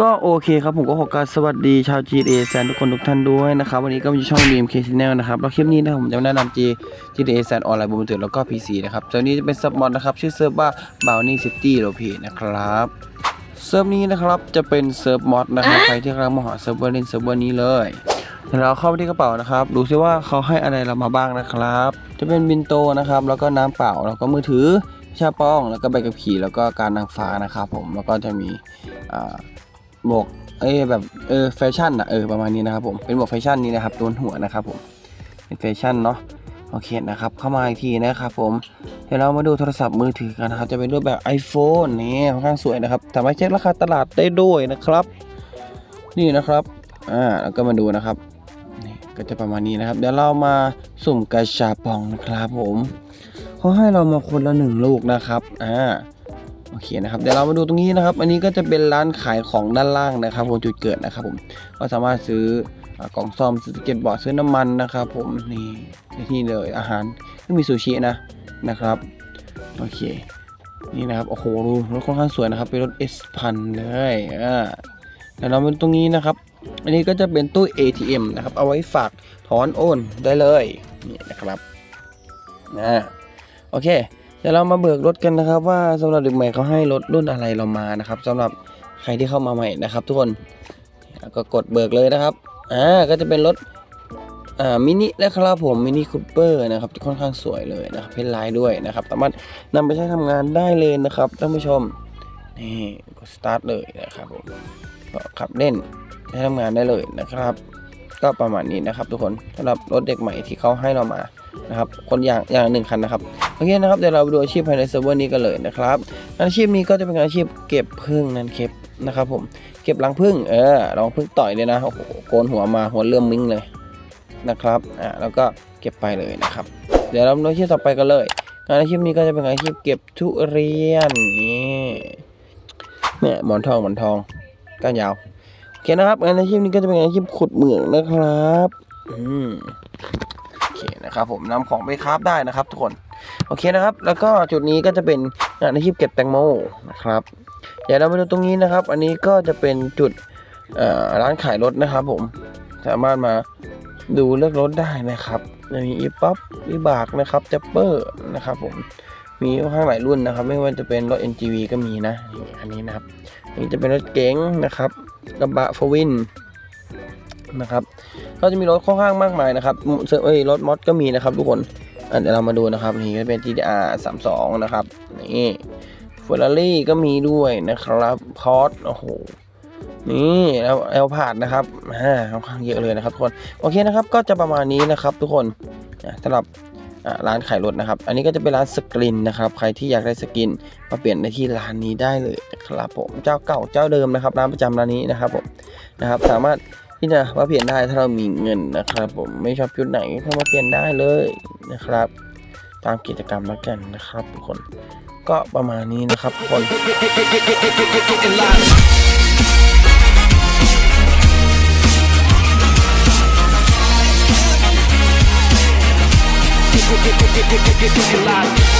ก็โอเคครับผมก็ขอกรารสวัสดีชาว GTA แซนทุกคนทุกท่านด้วยนะครับ วันนี้ก็มีช่อง BMK Channel นะครับ แล้วคลิปนี้นะครับผมจะมาแนะนำ G GTA แซนออนไลน์บนมือถือแล้วก็ PC นะครับเจ้านี้จะเป็นซับมอดนะครับ ชื่อเซิร์ฟว่า Bounty City l o p นะครับเซิร์ฟนี้นะครับจะเป็นเซิร์ฟมอดนะครับใครที่กำลังมาหาเซิร์ฟเวอร์เล่นเซิร์ฟเวอร์นี้เลยเดี๋ยวเราเข้าไปที่กระเป๋านะครับ ดูซิว่าเขาให้อะไรเรามาบ้างนะครับ จะเป็นบินโตนะครับ แล้วก็น้ำเปล่า แล้วก็มือถือชาป้อง แล้วก็ใบขับขี่ แล้วก็การนางฟ้านะครับผม แล้วก็จะมีอ่า หมวกเอ้แบบเออแฟชั่นอะเออประมาณนี้นะครับผมเป็นหมวกแฟชั่นนี้นะครับตัวหัวนะครับผมเป็นแฟชั่นเนาะโอเคนะครับเข้ามาอีกทีนะครับผมเดี๋ยวเรามาดูโทรศัพท์มือถือกันนะครับจะเป็นรูปแบบ iPhone นี่ค่อนข้างสวยนะครับสามารถเช็คราคาตลาดได้ด้วยนะครับ นี่นะครับอ่าแล้วก็มาดูนะครับนี่ก็จะประมาณนี้นะครับ เดี๋ยวเรามาสุ่มกระชาปองนะครับผมเขาให้เรามาคนละหนึ่งลูกนะครับอ่า โอเคนะครับเดี๋ยวเรามาดูตรงนี้นะครับ อันนี้ก็จะเป็นร้านขายของด้านล่างนะครับผมจุดเกิดนะครับผมก็สามารถซื้ออกล่องซ่อมซื้อสเก็ตบอร์ดซื้อน้ำมันนะครับ ผมนี่ที่เลยอาหารก็มีซูชินะนะครับโอเคนี่นะครับโอ้โหดูรถค่อนข้างสวยนะครับเป็นรถ S พันเลยอ่าเดี๋ยวเรามาดูตรงนี้นะครับ อันนี้ก็จะเป็นตู้ ATM นะครับ เอาไว้ฝากถอนโอนได้เลยนี่นะครับนะโอเค เดี๋ยวเรามาเบิกรถกันนะครับ ว่าสำหรับเด็กใหม่เขาให้รถรุ่นอะไรเรามานะครับสำหรับใครที่เข้ามาใหม่นะครับ ทุกคนก็กดเบิกเลยนะครับอ่าก็จะเป็นรถอ่ามินินะครับผมมินิคูเปอร์นะครับค่อนข้างสวยเลยนะครับเพนไลน์ด้วยนะครับ สามารถนำไปใช้ทำงานได้เลยนะครับท่านผู้ชมนี่กดสตาร์ทเลยนะครับผมก็ขับเล่นใช้ทำงานได้เลยนะครับ ก็ประมาณนี้นะครับ ทุกคนสำหรับรถเด็กใหม่ที่เขาให้เรามา นะครับคนอย่างอย่างหนึ่งคันนะครับโอเคนะครับเดี๋ยวเราไปดูอาชีพภายในเซิร์ฟเวอร์นี้กันเลยนะครับอาชีพนี้ก็จะเป็นอาชีพเก็บพึ่งนั่นเก็บนะครับผมเก็บรังพึ่งเออรังพึ่งต่อยเลยนะโอ้โหโกนหัวมาหัวเริ่มมิ้งเลยนะครับอ่าแล้วก็เก็บไปเลยนะครับ เดี๋ยวเราดูอาชีพต่อไปกันเลยงานอาชีพนี้ก็จะเป็นอาชีพเก็บทุเรียนนี่เนี่ยหมอนทองหมอนทองก้านยาวโอเคนะครับงานอาชีพนี้ก็จะเป็นอาชีพขุดเหมืองนะครับ อืม เคนะครับผมนำของไปคราฟได้นะครับ ทุกคนโอเคนะครับ แล้วก็จุดนี้ก็จะเป็นงานอาชีพเก็บแตงโมนะครับเดี๋ยวเราไปดูตรงนี้นะครับ อันนี้ก็จะเป็นจุดร้านขายรถนะครับ ผมสามารถมาดูเลือกรถได้นะครับจะมีอีป๊อปวิบากนะครับจัปเปอร์นะครับ ผมมีค่อนข้างหลายรุ่นนะครับ ไม่ว่าจะเป็นรถ NGV ก็มีนะ อันนี้นะครับนี่จะเป็นรถเก๋งนะครับกระบะฟวิน นะครับก็จะมีรถค่อนข้างมากมายนะครับเอ้ยรถมอสก็มีนะครับทุกคนเดี๋ยวเรามาดูนะครับนี่ก็เป็น GTR 32 นะครับนี่เฟอร์รารี่ก็มีด้วยนะครับพอร์ตโอ้โหนี่แล้วเอลพาดนะครับอ่าค่อนข้างเยอะเลยนะครับทุกคนโอเคนะครับก็จะประมาณนี้นะครับทุกคนสำหรับร้านขายรถนะครับ อันนี้ก็จะเป็นร้านสกรินนะครับ ใครที่อยากได้สกินมาเปลี่ยนในที่ร้านนี้ได้เลยนะครับผม เจ้าเก่าเจ้าเดิมนะครับร้านประจำร้านนี้นะครับผมนะครับ สามารถ ที่จะมาเปลี่ยนได้ถ้าเรามีเงินนะครับ ผมไม่ชอบชุดไหนก็มาเปลี่ยนได้เลยนะครับ ตามกิจกรรมแล้วกันนะครับทุกคนก็ประมาณนี้นะครับทุกคน Get, get, get, get, get, get, get, get, get, get, get, get, get, get, get, get, get, get, get, get,